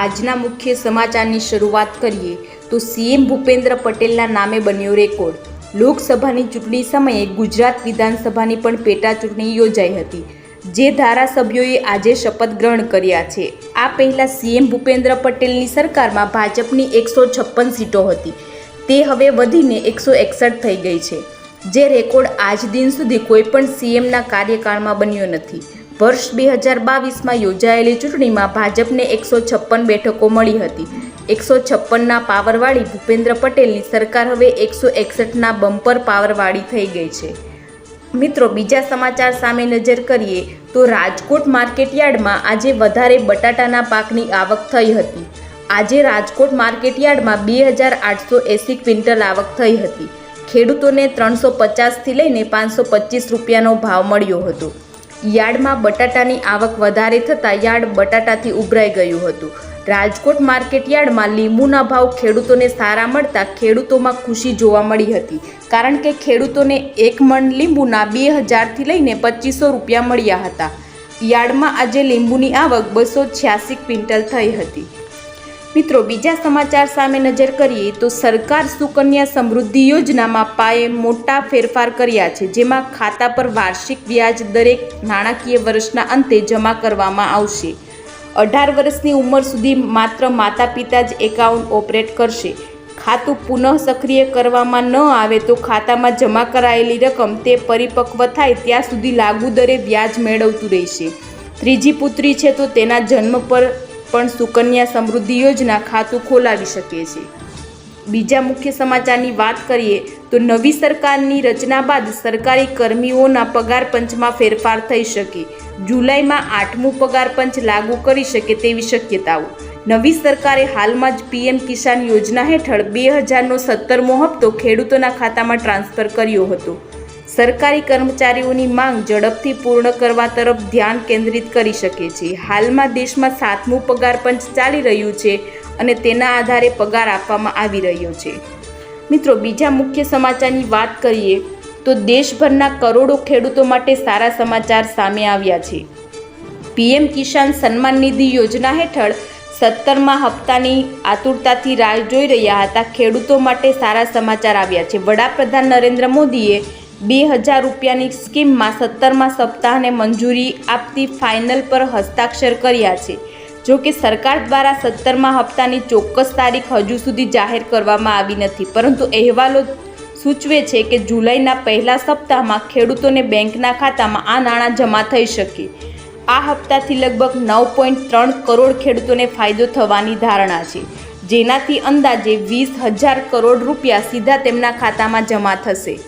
આજના મુખ્ય સમાચારની શરૂઆત કરીએ તો સીએમ ભૂપેન્દ્ર પટેલના નામે બન્યો રેકોર્ડ. લોકસભાની ચૂંટણી સમયે ગુજરાત વિધાનસભાની પણ પેટા ચૂંટણી યોજાઈ હતી, જે ધારાસભ્યોએ આજે શપથ ગ્રહણ કર્યા છે. આ પહેલાં સીએમ ભૂપેન્દ્ર પટેલની સરકારમાં ભાજપની એકસો છપ્પન સીટો હતી, તે હવે વધીને એકસો એકસઠ થઈ ગઈ છે, જે રેકોર્ડ આજ દિન સુધી કોઈપણ સીએમના કાર્યકાળમાં બન્યો નથી. વર્ષ બે હજાર બાવીસમાં યોજાયેલી ચૂંટણીમાં ભાજપને એકસો છપ્પન બેઠકો મળી હતી. એકસો છપ્પનના પાવરવાળી ભૂપેન્દ્ર પટેલની સરકાર હવે એકસો એકસઠના બમ્પર પાવરવાળી થઈ ગઈ છે. મિત્રો, બીજા સમાચાર સામે નજર કરીએ તો રાજકોટ માર્કેટયાર્ડમાં આજે વધારે બટાટાના પાકની આવક થઈ હતી. આજે રાજકોટ માર્કેટયાર્ડમાં બે હજાર આઠસો એંસી ક્વિન્ટલ આવક થઈ હતી. ખેડૂતોને ત્રણસો પચાસથી લઈને પાંચસો પચીસ રૂપિયાનો ભાવ મળ્યો હતો. યાર્ડમાં બટાટાની આવક વધારે થતાં યાર્ડ બટાટાથી ઉભરાઈ ગયું હતું. રાજકોટ માર્કેટ યાર્ડમાં લીંબુના ભાવ ખેડૂતોને સારા મળતા ખેડૂતોમાં ખુશી જોવા મળી હતી. કારણ કે ખેડૂતોને એક મણ લીંબુના બે હજારથી લઈને પચીસો રૂપિયા મળ્યા હતા. યાર્ડમાં આજે લીંબુની આવક બસો છ્યાસી ક્વિન્ટલ થઈ હતી. મિત્રો, બીજા સમાચાર સામે નજર કરીએ તો સરકાર સુકન્યા સમૃદ્ધિ યોજનામાં પાયે મોટા ફેરફાર કર્યા છે, જેમાં ખાતા પર વાર્ષિક વ્યાજ દરેક નાણાકીય વર્ષના અંતે જમા કરવામાં આવશે. અઢાર વર્ષની ઉંમર સુધી માત્ર માતા પિતા જ એકાઉન્ટ ઓપરેટ કરશે. ખાતું પુનઃ સક્રિય કરવામાં ન આવે તો ખાતામાં જમા કરાયેલી રકમ તે પરિપક્વ થાય ત્યાં સુધી લાગુ દરે વ્યાજ મેળવતું રહેશે. ત્રીજી પુત્રી છે તો તેના જન્મ પર પણ સુકન્યા સમૃદ્ધિ યોજના ખાતું ખોલાવી શકે છે. બીજા મુખ્ય સમાચારની વાત કરીએ તો નવી સરકારની રચના બાદ સરકારી કર્મીઓના પગાર પંચમાં ફેરફાર થઈ શકે. જુલાઈમાં આઠમું પગાર પંચ લાગુ કરી શકે તેવી શક્યતાઓ. નવી સરકારે હાલમાં જ પીએમ કિસાન યોજના હેઠળ બે હજારનો સત્તરમો હપ્તો ખેડૂતોના ખાતામાં ટ્રાન્સફર કર્યો હતો. સરકારી કર્મચારીઓની માંગ ઝડપથી પૂર્ણ કરવા તરફ ધ્યાન કેન્દ્રિત કરી શકે છે. હાલમાં દેશમાં સાતમું પગાર પંચ ચાલી રહ્યું છે અને તેના આધારે પગાર આપવામાં આવી રહ્યો છે. મિત્રો, બીજા મુખ્ય સમાચારની વાત કરીએ તો દેશભરના કરોડો ખેડૂતો માટે સારા સમાચાર સામે આવ્યા છે. પીએમ કિસાન સન્માન નિધિ યોજના હેઠળ સત્તરમાં હપ્તાની આતુરતાથી રાહ જોઈ રહ્યા હતા. ખેડૂતો માટે સારા સમાચાર આવ્યા છે. વડાપ્રધાન નરેન્દ્ર મોદીએ બે હજાર રૂપિયાની સ્કીમમાં સત્તરમાં સપ્તાહને મંજૂરી આપતી ફાઇનલ પર હસ્તાક્ષર કર્યા છે. જો કે સરકાર દ્વારા સત્તરમાં હપ્તાની ચોક્કસ તારીખ હજુ સુધી જાહેર કરવામાં આવી નથી. પરંતુ અહેવાલો સૂચવે છે કે જુલાઈના પહેલા સપ્તાહમાં ખેડૂતોને બેંકના ખાતામાં આ નાણાં જમા થઈ શકે. આ હપ્તાથી લગભગ નવ પોઈન્ટ ત્રણ કરોડ ખેડૂતોને ફાયદો થવાની ધારણા છે. જેનાથી અંદાજે વીસ હજાર કરોડ રૂપિયા સીધા તેમના ખાતામાં જમા થશે.